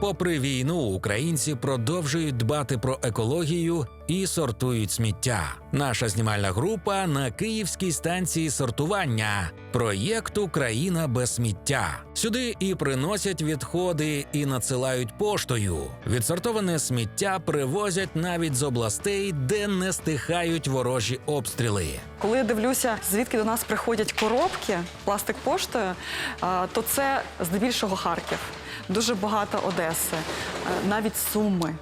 Попри війну, українці продовжують дбати про екологію і сортують сміття. Наша знімальна група на київській станції сортування проєкту Країна без сміття. Сюди і приносять відходи, і надсилають поштою. Відсортоване сміття привозять навіть з областей, де не стихають ворожі обстріли. Коли я дивлюся, звідки до нас приходять коробки, пластик поштою, то це здебільшого Харків, дуже багато Одеси, навіть Суми.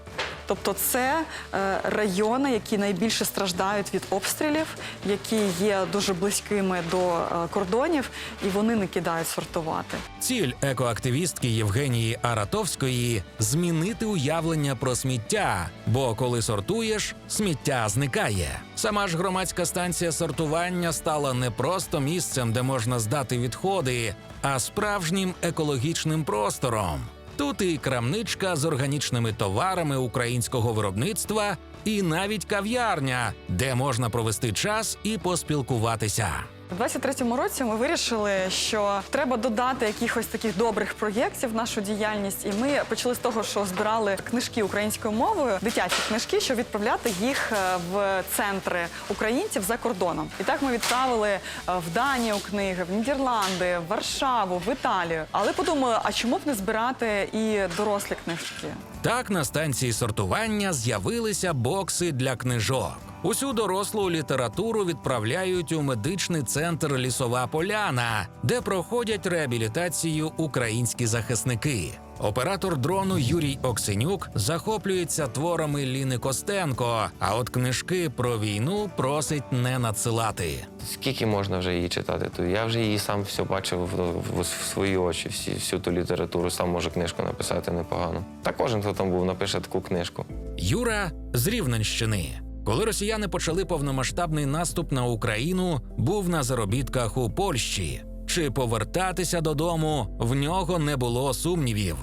Тобто це е, райони, які найбільше страждають від обстрілів, які є дуже близькими до е, кордонів, і вони не кидають сортувати. Ціль екоактивістки Євгенії Аратовської змінити уявлення про сміття. Бо коли сортуєш, сміття зникає. Сама ж громадська станція сортування стала не просто місцем, де можна здати відходи, а справжнім екологічним простором. Тут і крамничка з органічними товарами українського виробництва, і навіть кав'ярня, де можна провести час і поспілкуватися. У 23-му році ми вирішили, що треба додати якихось таких добрих проєктів в нашу діяльність. І ми почали з того, що збирали книжки українською мовою, дитячі книжки, щоб відправляти їх е, в центри українців за кордоном. І так ми відправили е, в Данію книги, в Нідерланди, в Варшаву, в Італію. Але подумали, а чому б не збирати і дорослі книжки? Так на станції сортування з'явилися бокси для книжок. Усю дорослу літературу відправляють у медичний центр Лісова Поляна, де проходять реабілітацію українські захисники. Оператор дрону Юрій Оксенюк захоплюється творами Ліни Костенко, а от книжки про війну просить не надсилати. Скільки можна вже її читати? То я вже її сам все бачив в, в, в свої очі, всі, всю ту літературу, сам може книжку написати непогано. Та кожен, хто там був, напише таку книжку. Юра з Рівненщини. Коли росіяни почали повномасштабний наступ на Україну, був на заробітках у Польщі. Чи повертатися додому в нього не було сумнівів,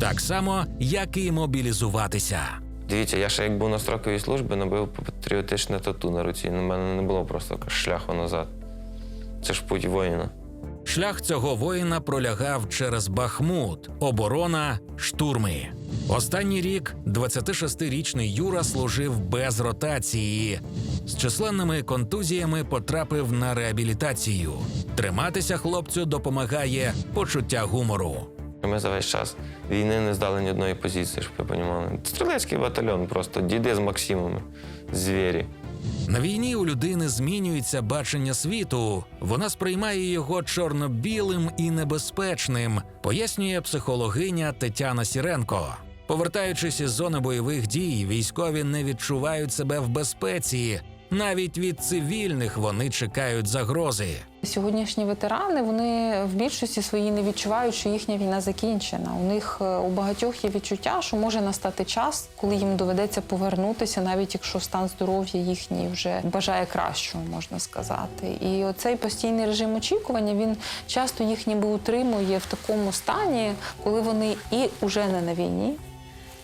так само, як і мобілізуватися. Дивіться, я ще як був на строковій службі, набив патріотичне тату на руці. На мене не було просто шляху назад. Це ж путь воїна. Шлях цього воїна пролягав через Бахмут, оборона, штурми. Останній рік 26-річний Юра служив без ротації. З численними контузіями потрапив на реабілітацію. Триматися хлопцю допомагає почуття гумору. Ми за весь час війни не здали ні одної позиції, щоб ви розуміли. Стрілецький батальйон, просто діди з Максимами, звірі. На війні у людини змінюється бачення світу. Вона сприймає його чорно-білим і небезпечним, пояснює психологиня Тетяна Сіренко. Повертаючись із зони бойових дій, військові не відчувають себе в безпеці. Навіть від цивільних вони чекають загрози. Сьогоднішні ветерани вони в більшості своїй не відчувають, що їхня війна закінчена. У них е, у багатьох є відчуття, що може настати час, коли їм доведеться повернутися, навіть якщо стан здоров'я їхній вже бажає кращого, можна сказати. І оцей постійний режим очікування він часто їх ніби утримує в такому стані, коли вони і вже не на війні,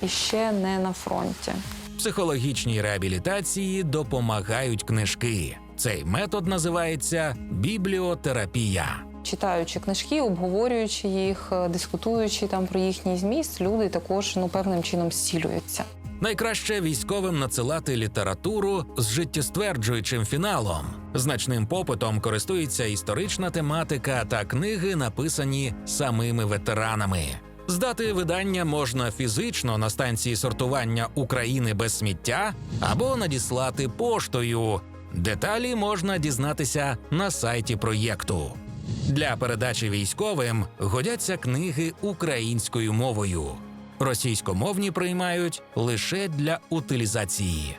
і ще не на фронті. Психологічній реабілітації допомагають книжки. Цей метод називається бібліотерапія. Читаючи книжки, обговорюючи їх, е, дискутуючи там про їхній зміст, люди також ну певним чином зцілюються. Найкраще військовим надсилати літературу з життєстверджуючим фіналом. Значним попитом користується історична тематика та книги, написані самими ветеранами. Здати видання можна фізично на станції сортування України без сміття або надіслати поштою. Деталі можна дізнатися на сайті проєкту. Для передачі військовим годяться книги українською мовою. Російськомовні приймають лише для утилізації.